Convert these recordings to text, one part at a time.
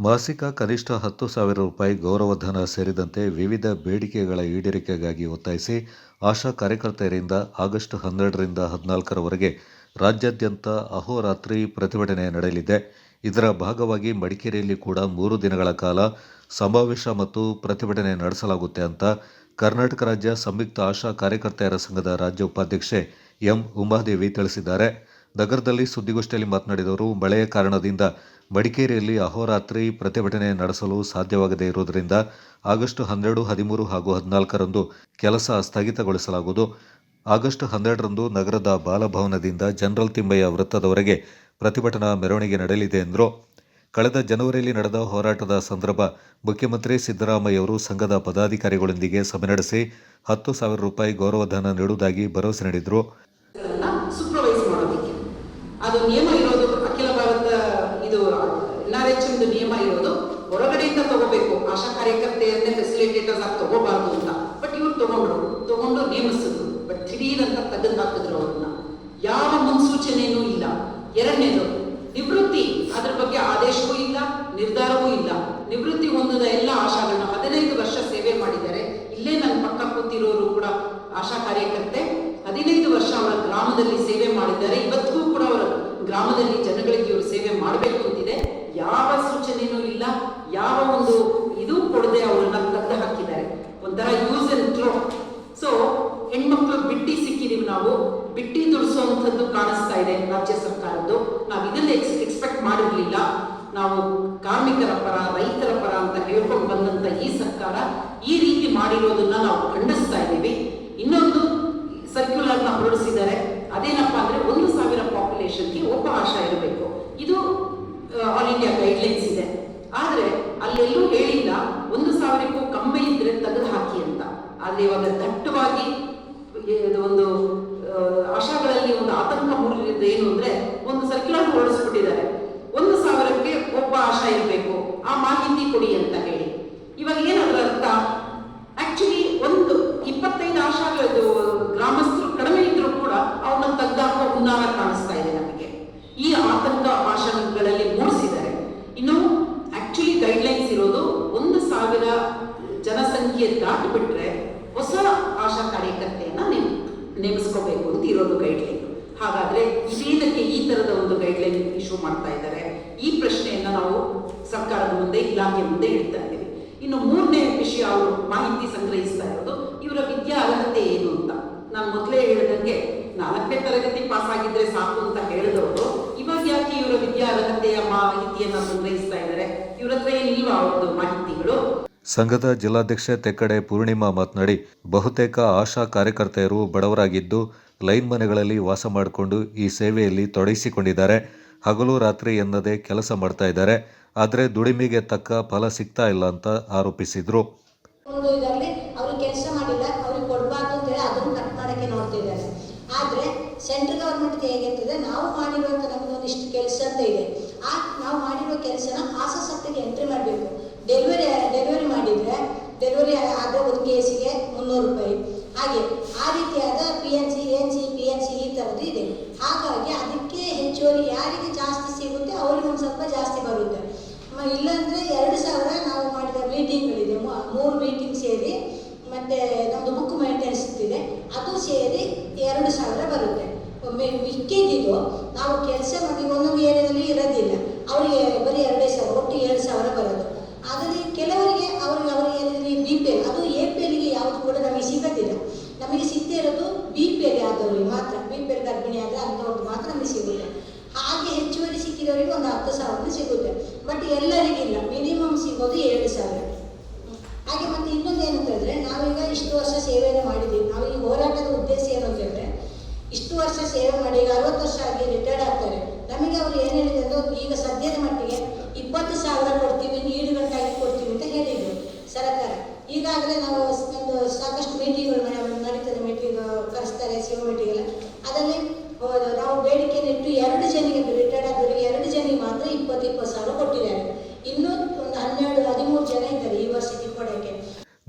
ಮಾಸಿಕ ಕನಿಷ್ಠ ಹತ್ತು ಸಾವಿರ ರೂಪಾಯಿ ಗೌರವಧನ ಸೇರಿದಂತೆ ವಿವಿಧ ಬೇಡಿಕೆಗಳ ಈಡೇರಿಕೆಗಾಗಿ ಒತ್ತಾಯಿಸಿ ಆಶಾ ಕಾರ್ಯಕರ್ತೆಯರಿಂದ ಆಗಸ್ಟ್ ಹನ್ನೆರಡರಿಂದ ಹದಿನಾಲ್ಕರವರೆಗೆ ರಾಜ್ಯಾದ್ಯಂತ ಅಹೋರಾತ್ರಿ ಪ್ರತಿಭಟನೆ ನಡೆಯಲಿದೆ. ಇದರ ಭಾಗವಾಗಿ ಮಡಿಕೇರಿಯಲ್ಲಿ ಕೂಡ ಮೂರು ದಿನಗಳ ಕಾಲ ಸಮಾವೇಶ ಮತ್ತು ಪ್ರತಿಭಟನೆ ನಡೆಸಲಾಗುತ್ತೆ ಅಂತ ಕರ್ನಾಟಕ ರಾಜ್ಯ ಸಂಯುಕ್ತ ಆಶಾ ಕಾರ್ಯಕರ್ತೆಯರ ಸಂಘದ ರಾಜ್ಯ ಉಪಾಧ್ಯಕ್ಷೆ ಎಂ ಉಮಾದೇವಿ ತಿಳಿಸಿದ್ದಾರೆ. ನಗರದಲ್ಲಿ ಸುದ್ದಿಗೋಷ್ಠಿಯಲ್ಲಿ ಮಾತನಾಡಿದವರು, ಮಳೆಯ ಕಾರಣದಿಂದ ಮಡಿಕೇರಿಯಲ್ಲಿ ಅಹೋರಾತ್ರಿ ಪ್ರತಿಭಟನೆ ನಡೆಸಲು ಸಾಧ್ಯವಾಗದೇ ಇರುವುದರಿಂದ ಆಗಸ್ಟ್ ಹನ್ನೆರಡು, ಹದಿಮೂರು ಹಾಗೂ ಹದಿನಾಲ್ಕರಂದು ಕೆಲಸ ಸ್ಥಗಿತಗೊಳಿಸಲಾಗುವುದು. ಆಗಸ್ಟ್ ಹನ್ನೆರಡರಂದು ನಗರದ ಬಾಲಭವನದಿಂದ ಜನರಲ್ ತಿಮ್ಮಯ್ಯ ವೃತ್ತದವರೆಗೆ ಪ್ರತಿಭಟನಾ ಮೆರವಣಿಗೆ ನಡೆಯಲಿದೆ ಎಂದರು. ಕಳೆದ ಜನವರಿಯಲ್ಲಿ ನಡೆದ ಹೋರಾಟದ ಸಂದರ್ಭ ಮುಖ್ಯಮಂತ್ರಿ ಸಿದ್ದರಾಮಯ್ಯವರು ಸಂಘದ ಪದಾಧಿಕಾರಿಗಳೊಂದಿಗೆ ಸಭೆ ನಡೆಸಿ ಹತ್ತು ಸಾವಿರ ರೂಪಾಯಿ ಗೌರವಧನ ನೀಡುವುದಾಗಿ ಭರವಸೆ ನೀಡಿದರು. ಅದು ನಿಯಮ ಇರೋದು ಅಖಿಲ ಭಾರತ ಇದು ಎನ್ ಆರ್ ಎಚ್ ನಿಯಮ ಇರೋದು, ಹೊರಗಡೆಯಿಂದ ತಗೋಬೇಕು. ಆಶಾ ಕಾರ್ಯಕರ್ತೆಯನ್ನೇ ಫೆಸಿಲಿಟೇಟರ್ಸ್ ಆಗಿ ತಗೋಬಾರ್ದು ಅಂತ. ಬಟ್ ಇವ್ರು ತಗೊಂಡ್ರು. ತಗೊಂಡು ನೇಮಿಸಿದ್ರು. ಬಟ್ ದಿಢೀರ್ ಅಂತ ಹಾಕಿದ್ರು ಅವ್ರನ್ನ. ಯಾವ ಮುನ್ಸೂಚನೆಯೂ ಇಲ್ಲ. ಎರಡನೇದು, ನಿವೃತ್ತಿ. ಅದ್ರ ಬಗ್ಗೆ ಆದೇಶವೂ ಇಲ್ಲ, ನಿರ್ಧಾರವೂ ಇಲ್ಲ. ನಿವೃತ್ತಿ ಹೊಂದದ ಎಲ್ಲ ಆಶಾಗಳನ್ನ ಹದಿನೈದು ವರ್ಷ ಸೇವೆ ಮಾಡಿದ್ದಾರೆ. ಇಲ್ಲೇ ನನ್ನ ಪಕ್ಕ ಕೂತಿರೋರು ಕೂಡ ಆಶಾ ಕಾರ್ಯಕರ್ತೆ. ಹದಿನೈದು ವರ್ಷ ಅವರ ಗ್ರಾಮದಲ್ಲಿ ಸೇವೆ ಮಾಡಿದ್ದಾರೆ. ಇವತ್ತಿಗೂ ಕೂಡ ಅವರ ಗ್ರಾಮದಲ್ಲಿ ಜನಗಳಿಗೆ ಇವರು ಸೇವೆ ಮಾಡಬೇಕು ಅಂತಿದೆ. ಯಾವ ಸೂಚನೆಯೂ ಇಲ್ಲ. ಯಾವ ಒಂದು ಇದು ಕೊಡದೆ ಅವರನ್ನ ಕದ್ದು ಹಾಕಿದ್ದಾರೆ. ಒಂಥರ ಯೂಸ್ ಅಂಡ್ ಥ್ರೋ ಸೊ ಹೆಣ್ಮಕ್ಳು ಬಿಟ್ಟಿ ಸಿಕ್ಕಿದೀವಿ ನಾವು. ಬಿಟ್ಟಿ ದುಡಿಸುವಂಥದ್ದು ಕಾಣಿಸ್ತಾ ಇದೆ ರಾಜ್ಯ ಸರ್ಕಾರದ್ದು. ನಾವು ಇದನ್ನ ಎಕ್ಸ್ಪೆಕ್ಟ್ ಮಾಡಿರಲಿಲ್ಲ. ನಾವು ಕಾರ್ಮಿಕರ ಪರ, ರೈತರ ಪರ ಅಂತ ಹೇಳ್ಕೊಂಡು ಬಂದಂತ ಈ ಸರ್ಕಾರ ಈ ರೀತಿ ಮಾಡಿರೋದನ್ನ ನಾವು ಖಂಡಿಸ್ತಾ ಇದ್ದೀವಿ. ಇನ್ನೊಂದು ಸರ್ಕ್ಯುಲರ್ನ ಹೊರಡಿಸಿದ್ದಾರೆ. ಅದೇನಪ್ಪ ಅಂದ್ರೆ ಒಂದು ಪಾಪ್ಯುಲೇಷನ್ಗೆ ಒಬ್ಬ ಆಶಾ ಇರಬೇಕು. ಇದು ಆಲ್ ಇಂಡಿಯಾ ಗೈಡ್ಲೈನ್ಸ್ ಇದೆ. ಆದ್ರೆ ಅಲ್ಲೆಲ್ಲೂ ಹೇಳಿಲ್ಲ, ಒಂದು ಸಾವಿರಕ್ಕೂ ಕಮ್ಮಿ ಇದ್ರೆ ತೆಗೆದು ಹಾಕಿ ಅಂತ. ಆದ್ರೆ ಇವಾಗ ದಟ್ಟವಾಗಿ ಒಂದು ಆಶಾಗಳಲ್ಲಿ ಒಂದು ಆತಂಕ ಮೂಡಿರೋದು ಏನು ಅಂದ್ರೆ, ಒಂದು ಸರ್ಕ್ಯುಲರ್ ಹೊರಡಿಸ್ಬಿಟ್ಟಿದ್ದಾರೆ ಒಂದು ಸಾವಿರಕ್ಕೆ ಒಬ್ಬ ಆಶಾ ಇರಬೇಕು ಆ ಮಾಹಿತಿ ಕೊಡಿ ಅಂತ ಹೇಳಿ ಇವಾಗ ಏನದ್ರ ಅರ್ಥ ಆಕ್ಚುಲಿ ಒಂದು ಇಪ್ಪತ್ತೈದು ಆಶಾಗಳು ಗ್ರಾಮಸ್ಥರು ಕಡಿಮೆ ಇದ್ರೂ ಕೂಡ ಅವ್ರನ್ನ ತೆಗ್ದಾಕೋ ಹುನ್ನಾರ ಕಾಣಿಸ್ತಾ ಇದೆ ನಮಗೆ ಈ ಆತಂಕ ಆಶಾಗಳಲ್ಲಿ ಮೂಡಿಸಿದ್ದಾರೆ ಇನ್ನು ಆಕ್ಚುಲಿ ಗೈಡ್ಲೈನ್ಸ್ ಇರೋದು ಒಂದು ಸಾವಿರ ಜನಸಂಖ್ಯೆ ದಾಟಿಬಿಟ್ರೆ ಹೊಸ ಆಶಾ ಕಾರ್ಯಕರ್ತೆಯನ್ನ ನೇಮ್ ನೇಮಿಸ್ಕೋಬೇಕು ಅಂತ ಇರೋದು ಗೈಡ್ಲೈನ್ ಹಾಗಾದ್ರೆ ಇದಕ್ಕೆ ಈ ತರದ ಒಂದು ಗೈಡ್ಲೈನ್ ಇಶ್ಯೂ ಮಾಡ್ತಾ ಇದ್ದಾರೆ. ಈ ಪ್ರಶ್ನೆಯನ್ನ ನಾವು ಸರ್ಕಾರದ ಮುಂದೆ, ಇಲಾಖೆ ಮುಂದೆ ಇಡ್ತಾ ಇದ್ದೀವಿ. ಇನ್ನು ಮೂರನೇ ವಿಷಯ ಅವರು ಮಾಹಿತಿ ಸಂಗ್ರಹಿಸ್ತಾ ಇರೋದು, ಇವರ ವಿದ್ಯಾ ಅರ್ಹತೆ ಏನು ಅಂತ. ನಾನು ಮೊದಲೇ ಹೇಳಿದಂಗೆ ನಾಲ್ಕನೇ ತರಗತಿ ಪಾಸ್ ಆಗಿದ್ರೆ ಸಾಕು ಅಂತ ಹೇಳಿದವರು, ಇವಾಗ ಯಾಕೆ ಇವರ ವಿದ್ಯಾ ಅರ್ಹತೆಯ ಮಾಹಿತಿಯನ್ನ ಸಂಗ್ರಹಿಸ್ತಾ ಇದ್ದಾರೆ? ಇವರ ಹತ್ರ ಏನಿಲ್ವಾ ಅವ್ರದ್ದು ಮಾಹಿತಿಗಳು? ಸಂಘದ ಜಿಲ್ಲಾಧ್ಯಕ್ಷ ತೆಕ್ಕಡೆ ಪೂರ್ಣಿಮಾ ಮಾತನಾಡಿ, ಬಹುತೇಕ ಆಶಾ ಕಾರ್ಯಕರ್ತೆಯರು ಬಡವರಾಗಿದ್ದು ಲೈನ್ ಮನೆಗಳಲ್ಲಿ ವಾಸ ಮಾಡಿಕೊಂಡು ಈ ಸೇವೆಯಲ್ಲಿ ತೊಡಗಿಸಿಕೊಂಡಿದ್ದಾರೆ. ಹಗಲು ರಾತ್ರಿ ಎನ್ನದೇ ಕೆಲಸ ಮಾಡ್ತಾ ಇದ್ದಾರೆ. ಆದರೆ ದುಡಿಮೆಗೆ ತಕ್ಕ ಫಲ ಸಿಗ್ತಾ ಇಲ್ಲ ಅಂತ ಆರೋಪಿಸಿದ್ರು. ಆದರೆ ಸೆಂಟ್ರಲ್ ಗೌರ್ಮೆಂಟ್ ಹೇಗಿರ್ತದೆ ನಾವು ಮಾಡಿರುವಂಥ ನಮ್ದು ಒಂದಿಷ್ಟು ಕೆಲಸ ಅಂತ ಇದೆ. ಆ ನಾವು ಮಾಡಿರೋ ಕೆಲಸನ ಆಸಕ್ತಿಗೆ ಎಂಟ್ರಿ ಮಾಡಬೇಕು. ಡೆಲಿವರಿ ಡೆಲಿವರಿ ಮಾಡಿದರೆ ಡೆಲಿವರಿ ಆದ ಒಂದು ಕೇಸಿಗೆ ಮುನ್ನೂರು ರೂಪಾಯಿ. ಹಾಗೆ ಆ ರೀತಿಯಾದ P N C N C P N C ಈ ಥರದ್ದು ಇದೆ ಹಾಗಾಗಿ ಅದಕ್ಕೆ ಹೆಚ್ಚುವರಿ ಯಾರಿಗೆ ಜಾಸ್ತಿ ಸಿಗುತ್ತೆ ಅವ್ರಿಗೆ ಒಂದು ಸ್ವಲ್ಪ ಜಾಸ್ತಿ ಬರುತ್ತೆ ಮ- ಇಲ್ಲಾಂದ್ರೆ ಎರಡು ಸಾವಿರ ನಾವು ಮಾಡಿದ ಮೀಟಿಂಗ್ಗಳಿದೆ ಮೂ- ಮೂರು ಮೀಟಿಂಗ್ ಸೇರಿ ಮತ್ತೆ ನಮ್ಮದು ಬುಕ್ ಮೇಂಟೆನೆನ್ಸ್ ಇದೆ ಅದು ಸೇರಿ ಎರಡು ಸಾವಿರ ಬರುತ್ತೆ. ಒಮ್ಮೆ ಮಿಕ್ಕಿದ್ದು ನಾವು ಕೆಲಸ ಮಾಡಿ ಒಂದೊಂದು ಏರಿಯಾದಲ್ಲಿ ಇರೋದಿಲ್ಲ. ಅವರಿಗೆ ಬರೀ ಎರಡೇ ಸಾವಿರ, ಒಟ್ಟು ಏಳು ಸಾವಿರ ಬರೋದು ಅದರಲ್ಲಿ ಕೆಲವರಿಗೆ ಅವ್ರಿಗೆ ಅವ್ರಿಗೆ ಏರಿಯಾದಲ್ಲಿ ಬಿ ಪಿ ಎಲ್ ಅದು ಎ ಪಿ ಎಲ್ಗೆ ಯಾವುದು ಕೂಡ ನಮಗೆ ಸಿಗೋದಿಲ್ಲ. ನಮಗೆ ಸಿಗದೇ ಇರೋದು ಬಿ ಪಿ ಎಲ್ ಆದವ್ರಿಗೆ ಮಾತ್ರ ಬಿ ಪಿ ಎಲ್ ಗರ್ಭಿಣಿ ಆದರೆ ಅಂಥವ್ರಿಗೆ ಮಾತ್ರ ನಮಗೆ ಸಿಗುತ್ತೆ. ಹಾಗೆ ಹೆಚ್ಚುವರಿ ಸಿಕ್ಕಿದವರಿಗೆ ಒಂದು ಹತ್ತು ಸಾವಿರ ಸಿಗುತ್ತೆ. ಬಟ್ ಎಲ್ಲರಿಗಿಲ್ಲ, ಮಿನಿಮಮ್ ಸಿಗೋದು ಏಳು ಸಾವಿರ. ಹಾಗೆ ಮತ್ತೆ ಇನ್ನೊಂದು ಏನಂತಂದ್ರೆ ನಾವೀಗ ಇಷ್ಟು ವರ್ಷ ಸೇವೆಯನ್ನು ಮಾಡಿದ್ದೀವಿ. ಹೋರಾಟದ ಉದ್ದೇಶ ಏನು ಅಂತ ಹೇಳಿದ್ರೆ, ಇಷ್ಟು ವರ್ಷ ಸೇವೆ ಮಾಡಿ ಈಗ ಅರವತ್ತು ವರ್ಷ ಆಗಿ ರಿಟೈರ್ಡ್ ಆಗ್ತಾರೆ. ನಮಗೆ ಅವರು ಏನು ಹೇಳಿದ್ರು ಈಗ ಸದ್ಯದ ಮಟ್ಟಿಗೆ ಇಪ್ಪತ್ತು ಸಾವಿರ ಕೊಡ್ತೀವಿ ನೀರು ಗಂಟಾಗಿ ಕೊಡ್ತೀವಿ ಅಂತ ಹೇಳಿದ್ರು ಸರ್ಕಾರ. ಈಗಾಗಲೇ ನಾವು ಒಂದು ಸಾಕಷ್ಟು ಮೀಟಿಂಗ್ಗಳು ನಡೀತಾರೆ ಮೀಟಿಂಗ್ ಕರೆಸ್ತಾರೆ ಸೇವೆ ಮೀಟಿಂಗ್ ಎಲ್ಲ. ಅದರಲ್ಲಿ ನಾವು ಬೇಡಿಕೆಯನ್ನು ಇಟ್ಟು ಎರಡು ಜನಿಗೆ ರಿಟೈರ್ಡ್ ಆದವರಿಗೆ ಎರಡು ಜನಿಗೆ ಮಾತ್ರ ಇಪ್ಪತ್ತು ಇಪ್ಪತ್ತು ಸಾವಿರ ಕೊಟ್ಟಿದ್ದಾರೆ. ಇನ್ನೂ ಒಂದು ಹನ್ನೆರಡು, ಹದಿಮೂರು ಜನ ಇದ್ದಾರೆ ಈ ವರ್ಷಕ್ಕೆ ಕೊಡೋಕ್ಕೆ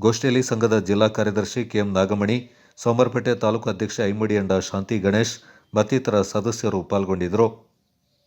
ಗೋಷ್ಠಿಯಲ್ಲಿ ಸಂಘದ ಜಿಲ್ಲಾ ಕಾರ್ಯದರ್ಶಿ ಕೆಎಂ ನಾಗಮಣಿ ಸೋಮವಾರಪೇಟೆ ತಾಲೂಕು ಅಧ್ಯಕ್ಷ ಐಮಡಿಯಂಡ ಶಾಂತಿ ಗಣೇಶ್ ಮತ್ತಿತರ ಸದಸ್ಯರು ಪಾಲ್ಗೊಂಡಿದ್ದರು